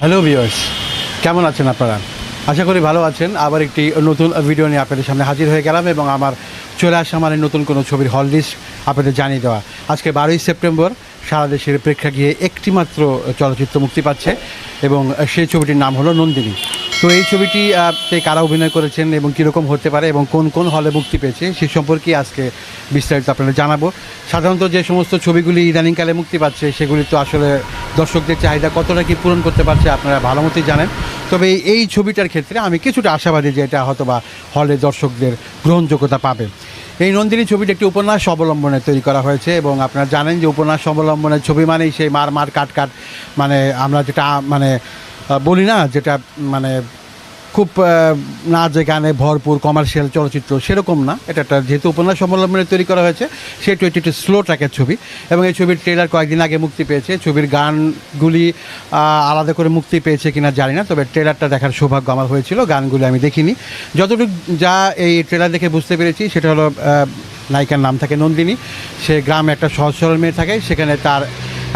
Hello viewers কেমন আছেন আপনারা? আশা করি ভালো আছেন। আবার একটি নতুন ভিডিও নিয়ে আপনাদের সামনে হাজির হয়ে গেলাম এবং আমার চলে আসা আমার নতুন কোনো ছবির হল লিস্ট আপনাদের জানিয়ে দেওয়া। আজকে বারোই সেপ্টেম্বর, সারা দেশের প্রেক্ষাগৃহে একটিমাত্র চলচ্চিত্র মুক্তি পাচ্ছে এবং সেই ছবিটির নাম হলো নন্দিনী। তো এই ছবিটি তে কারা অভিনয় করেছেন এবং কীরকম হতে পারে এবং কোন কোন হলে মুক্তি পেয়েছে, সে সম্পর্কে আজকে বিস্তারিত আপনাদের জানাব। সাধারণত যে সমস্ত ছবিগুলি ইদানিংকালে মুক্তি পাচ্ছে, সেগুলি তো আসলে দর্শকদের চাহিদা কতটা কি পূরণ করতে পারছে আপনারা ভালো মতোই জানেন। তবে এই- ছবিটার ক্ষেত্রে আমি কিছুটা আশাবাদী যে এটা হয়তো বা হলে দর্শকদের গ্রহণযোগ্যতা পাবে। এই নন্দিনী ছবিটি একটি উপন্যাস অবলম্বনে তৈরি করা হয়েছে এবং আপনারা জানেন যে উপন্যাস অবলম্বনের ছবি মানেই সেই মার মার কাট কাট মানে আমরা যেটা মানে বলি না যেটা মানে খুব নাচে গানে ভরপুর কমার্শিয়াল চলচ্চিত্র সেরকম না। এটা একটা যেহেতু উপন্যাস অবলম্বনে তৈরি করা হয়েছে সেটা একটি একটি স্লো ট্র্যাকের ছবি। এবং এই ছবির ট্রেলার কয়েকদিন আগে মুক্তি পেয়েছে। ছবির গানগুলি আলাদা করে মুক্তি পেয়েছে কিনা জানি না, তবে ট্রেলারটা দেখার সৌভাগ্য আমার হয়েছিল, গানগুলি আমি দেখিনি। যতটুকু যা এই ট্রেলার দেখে বুঝতে পেরেছি, সেটা হলো নায়িকার নাম থাকে নন্দিনী। সে গ্রামে একটা সহজ সরল মেয়ে থাকে, সেখানে তার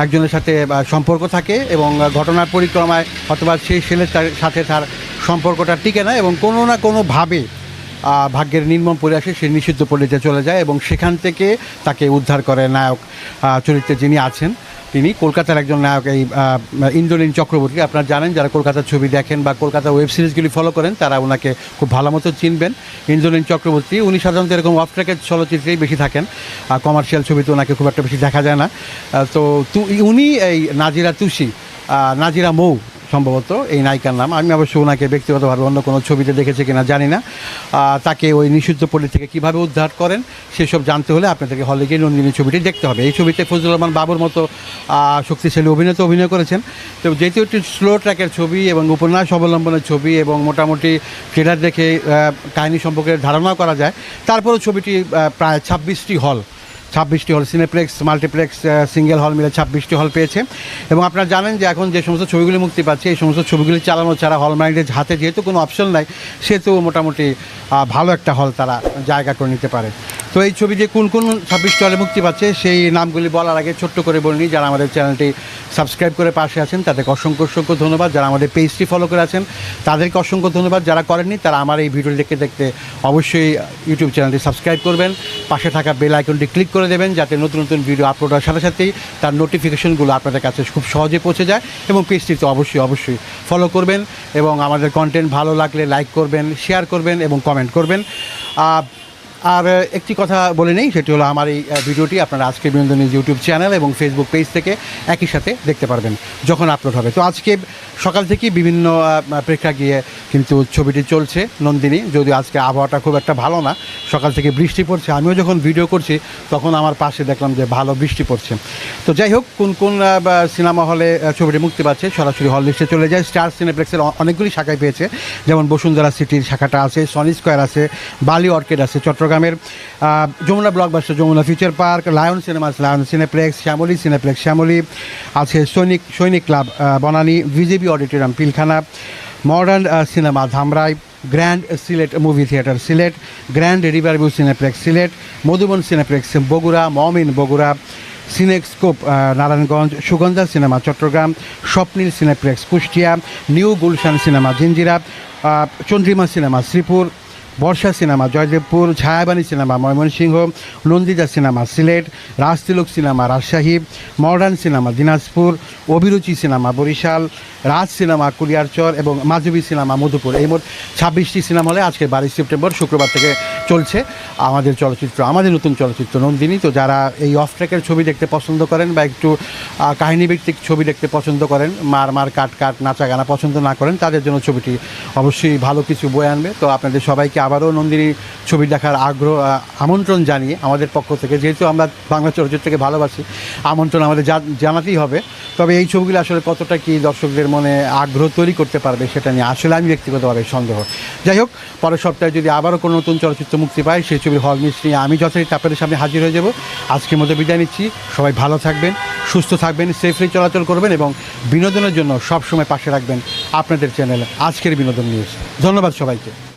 একজনের সাথে সম্পর্ক থাকে এবং ঘটনার পরিক্রমায় অথবা সেই ছেলের সাথে তার সম্পর্কটা টিকে না এবং কোনো না কোনোভাবে ভাগ্যের নির্মম পরে আসে সে নিষিদ্ধ পল্লীতে চলে যায় এবং সেখান থেকে তাকে উদ্ধার করে নায়ক চরিত্রে যিনি আছেন। তিনি কলকাতার একজন নায়ক এই ইন্দ্রনীল চক্রবর্তী আপনারা জানেন, যারা কলকাতার ছবি দেখেন বা কলকাতার ওয়েব সিরিজগুলি ফলো করেন, তারা ওনাকে খুব ভালো মতো চিনবেন। ইন্দ্রনীল চক্রবর্তী, উনি সাধারণত এরকম অফ ট্র্যাকের চলচ্চিত্রেই বেশি থাকেন। আর কমার্শিয়াল ছবিতে ওনাকে খুব একটা বেশি দেখা যায় না। তু- উনি এই নাজিরা তুষি নাজিরা মৌ সম্ভবত এই নায়িকার নাম। আমি অবশ্য ওনাকে ব্যক্তিগতভাবে অন্য কোনো ছবিতে দেখেছি কিনা জানি না। তাকে ওই নিষিদ্ধ পল্লী থেকে কীভাবে উদ্ধার করেন, সেসব জানতে হলে আপনাদেরকে হলে গিয়ে নন্দিনী ছবিটি দেখতে হবে। এই ছবিতে ফজলুর রহমান বাবুর মতো শক্তিশালী অভিনেতা অভিনয় করেছেন। তো যেহেতু একটি স্লো ট্র্যাকের ছবি এবং উপন্যাস অবলম্বনের ছবি এবং মোটামুটি ট্রেলার দেখে কাহিনী সম্পর্কে ধারণা করা যায়, তারপরেও ছবিটি প্রায় ছাব্বিশটি হল ছাব্বিশটি হল সিনেপ্লেক্স, মাল্টিপ্লেক্স সিঙ্গেল হল মিলে ছাব্বিশটি হল পেয়েছে। এবং আপনারা জানেন যে এখন যে সমস্ত ছবিগুলি মুক্তি পাচ্ছে, এই সমস্ত ছবিগুলি চালানো ছাড়া হল মাইন্ডের হাতে যেহেতু কোনো অপশন নাই, সেহেতু মোটামুটি ভালো একটা হল তারা জায়গা করে নিতে পারে। তো এই ছবি যে কোন কোন ছাব্বিশটি হলে মুক্তি পাচ্ছে, সেই নামগুলি বলার আগে ছোট্ট করে বলিনি যারা আমাদের চ্যানেলটি সাবস্ক্রাইব করে পাশে আছেন, তাদেরকে অসংখ্য অসংখ্য ধন্যবাদ। যারা আমাদের পেজটি ফলো করে আছেন, তাদেরকে অসংখ্য ধন্যবাদ। যারা করেননি, তারা আমার এই ভিডিও দেখতে দেখতে অবশ্যই ইউটিউব চ্যানেলটি সাবস্ক্রাইব করবেন। পাশে থাকা বেল আইকনটি ক্লিক করে দেবেন, যাতে নতুন নতুন ভিডিও আপলোড হওয়ার সাথে সাথেই তার নোটিফিকেশনগুলো আপনাদের কাছে খুব সহজে পৌঁছে যায় এবং পেজটি তো অবশ্যই অবশ্যই ফলো করবেন এবং আমাদের কন্টেন্ট ভালো লাগলে লাইক করবেন শেয়ার করবেন এবং কমেন্ট করবেন। আর একটি কথা বলে নেই, সেটি হলো আমার এই ভিডিওটি আপনারা আজকে বিনোদনী ইউটিউব চ্যানেল এবং ফেসবুক পেজ থেকে একই সাথে দেখতে পারবেন যখন আপলোড হবে। তো আজকে সকাল থেকেই বিভিন্ন প্রেক্ষাগৃহে কিন্তু ছবিটি চলছে নন্দিনী, যদিও আজকে আবহাওয়াটা খুব একটা ভালো না, সকাল থেকে বৃষ্টি পড়ছে, আমিও যখন ভিডিও করছি তখন আমার পাশে দেখলাম যে ভালো বৃষ্টি পড়ছে। তো যাই হোক, কোন কোন সিনেমা হলে ছবিটি মুক্তি পাচ্ছে সরাসরি হল লিস্টে চলে যায়। স্টার সিনেপ্লেক্সের অনেকগুলি শাখায় পেয়েছে, যেমন বসুন্ধরা সিটির শাখাটা আছে সনি স্কোয়ার আছে বালি অর্কিড আছে চট্টগ্রামের Jamuna Blockbuster Jamuna Future Park Lion Cinemas Lion Cineplex Shyamoli Cineplex Shyamoli আছে Sainik Sainik Club Banani BJP auditorium Pilkhana Modern Cinema Dhamrai Grand Sylhet movie theatre Sylhet Grand River View Cineplex Sylhet Madhuban Cineplex Bogura, Momin Bogura Cinescope Narayanganj, Sugandha Cinema Chattogram, Swapnil Cineplex Kushtia, New Gulshan Cinema Jinjira Chandrima Cinema Sreepur Barsha Cinema, Joydebpur, Chhayabani Cinema, Mymensingh Nandita Cinema, Sylhet, Rajtilak Cinema, Rajshahi, Modern Cinema, Dinajpur, Abhiruchi Cinema, Barishal, Raj Cinema Kuliarchar এবং Madhabi cinema, Madhupur. এই মোট ছাব্বিশটি cinema হলে আজকে বাইশ September, শুক্রবার থেকে চলছে আমাদের চলচ্চিত্র, আমাদের নতুন চলচ্চিত্র নন্দিনী। তো যারা এই অফ ট্র্যাকের ছবি দেখতে পছন্দ করেন বা একটু কাহিনীভিত্তিক ছবি দেখতে পছন্দ করেন, মার মার, কাট কাট, নাচা গানা পছন্দ না করেন, তাদের জন্য ছবিটি অবশ্যই ভালো কিছু বয়ে আনবে। তো আপনাদের সবাইকে আবারও নন্দিনী ছবি দেখার আগ্রহ আমন্ত্রণ জানিয়ে আমাদের পক্ষ থেকে, যেহেতু আমরা বাংলা চলচ্চিত্রকে ভালোবাসি, আমন্ত্রণ আমাদের জানাতেই হবে। তবে এই ছবিগুলো আসলে কতটা কি দর্শকদের মনে আগ্রহ তৈরি করতে পারবে সেটা নিয়ে আসলে আমি ব্যক্তিগতভাবে সন্দেহ। যাই হোক, পরের সপ্তাহে যদি আবারও কোনো নতুন চলচ্চিত্র মুক্তি পায়, সেই ছবির হল মিস নিয়ে আমি যথারীতি আপনাদের সামনে হাজির হয়ে যাব। আজকের মতো বিদায় নিচ্ছি। সবাই ভালো থাকবেন, সুস্থ থাকবেন সেফলি চলাচল করবেন এবং বিনোদনের জন্য সবসময় পাশে রাখবেন আপনাদের চ্যানেল আজকের বিনোদন নিউজ। ধন্যবাদ সবাইকে।